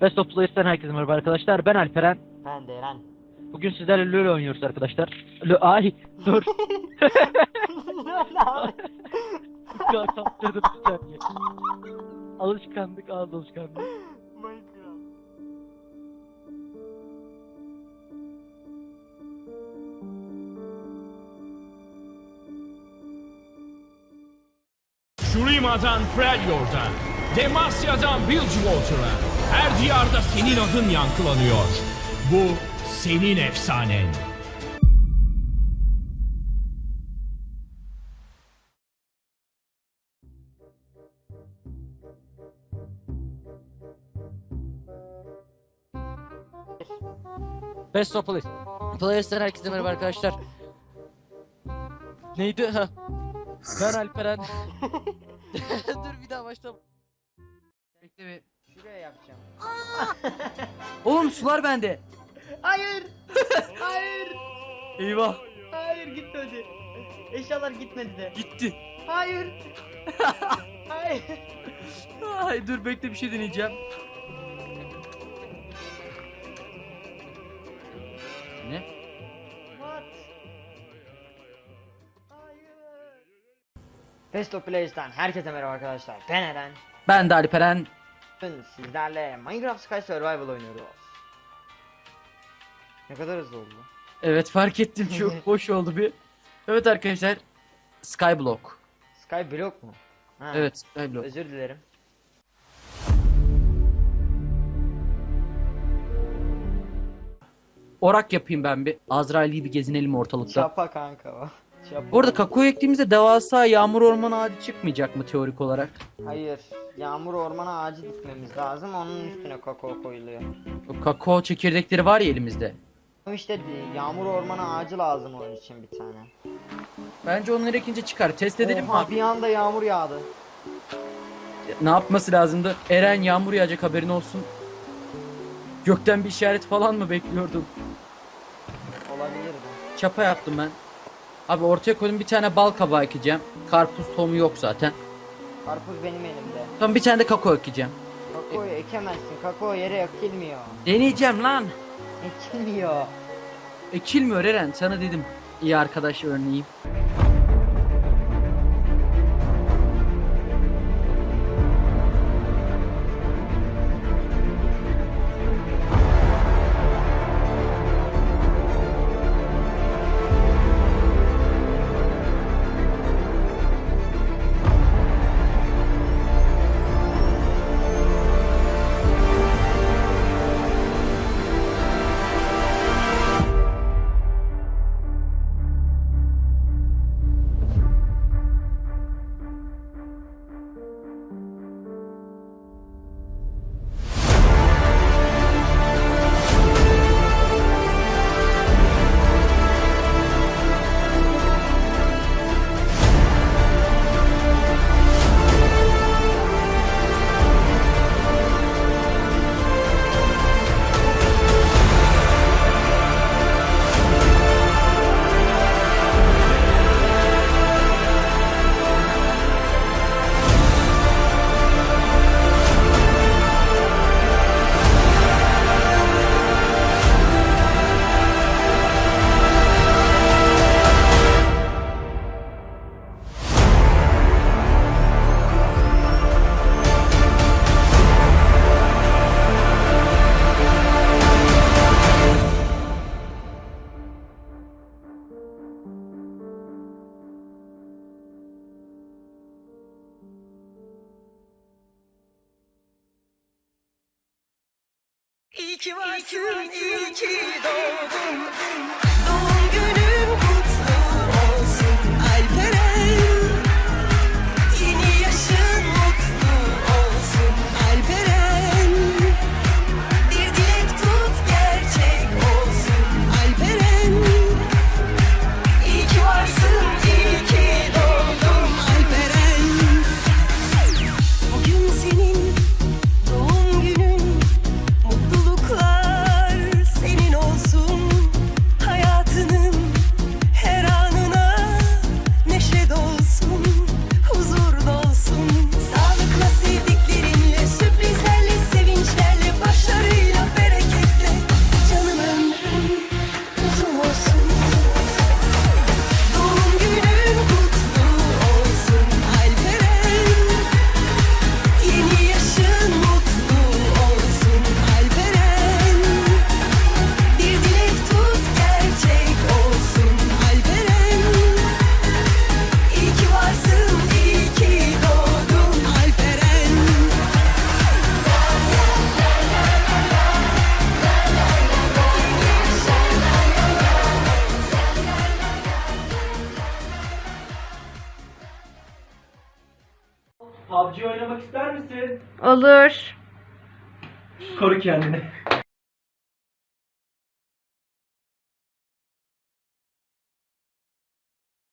Best of Players'ten herkese merhaba arkadaşlar. Ben Alperen. Ben de Eren. Bugün sizlerle LoL oynuyoruz arkadaşlar. Lo Ay dur. Ya, kaptırdım bir saniye. Alışkanlık ağız alışkanlık. Minecraft. Shurima'dan Freljord'a, Demacia'dan Bilgewater'a, her diyarda senin adın yankılanıyor. Bu senin efsanen. Best of Players. Players'ten herkese merhaba arkadaşlar. Neydi? Ha. Ben Alperen. dur bir daha başla. Bekle bir. Şuraya yapacağım. Oğlum sular bende. Hayır. Hayır. Eyvah. Hayır gitmedi. Eşyalar gitmedi de. Gitti. Hayır. Hayır. Ay dur bekle bir şey deneyeceğim. Ne? What? Hayır. Best of Players'tan herkese merhaba arkadaşlar. Ben Eren. Ben de Alperen. Bugün sizlerle Minecraft Sky Survival oynuyoruz. Ne kadar hızlı oldu. Evet fark ettim çok hoş oldu bir. Evet arkadaşlar. Skyblock. Skyblock mu? Ha, Evet Skyblock. Özür dilerim. Orak yapayım ben bir. Azrail'i bir gezinelim ortalıkta. Çapa kanka o. Çapa. Bu arada kakao ektiğimizde devasa yağmur orman ağacı çıkmayacak mı teorik olarak? Hayır. Yağmur ormana ağacı dikmemiz lazım. Onun üstüne kakao koyuluyor. O kakao çekirdekleri var ya elimizde. İşte yağmur ormana ağacı lazım onun için bir tane. Bence onları ekince çıkar. Test edelim mi Oha, abi? Bir anda yağmur yağdı. Ne yapması lazımdı? Eren yağmur yağacak haberin olsun. Gökten bir işaret falan mı bekliyordun? Olabilirdi. Çapa yaptım ben. Abi ortaya koydum bir tane bal kabağı ekeceğim. Karpuz tohumu yok zaten. Karpuz benim elimde. Tamam bir tane de kakao ekeceğim. Kakaoyu ekemezsin. Kakao yere ekilmiyor. Deneyeceğim lan. Ekilmiyor. Ekilmiyor Eren sana dedim. İyi arkadaş örneği. İyi ki varsın, iyi ki doğdun. Doğum günün PUBG oynamak ister misin? Olur. Koru kendini.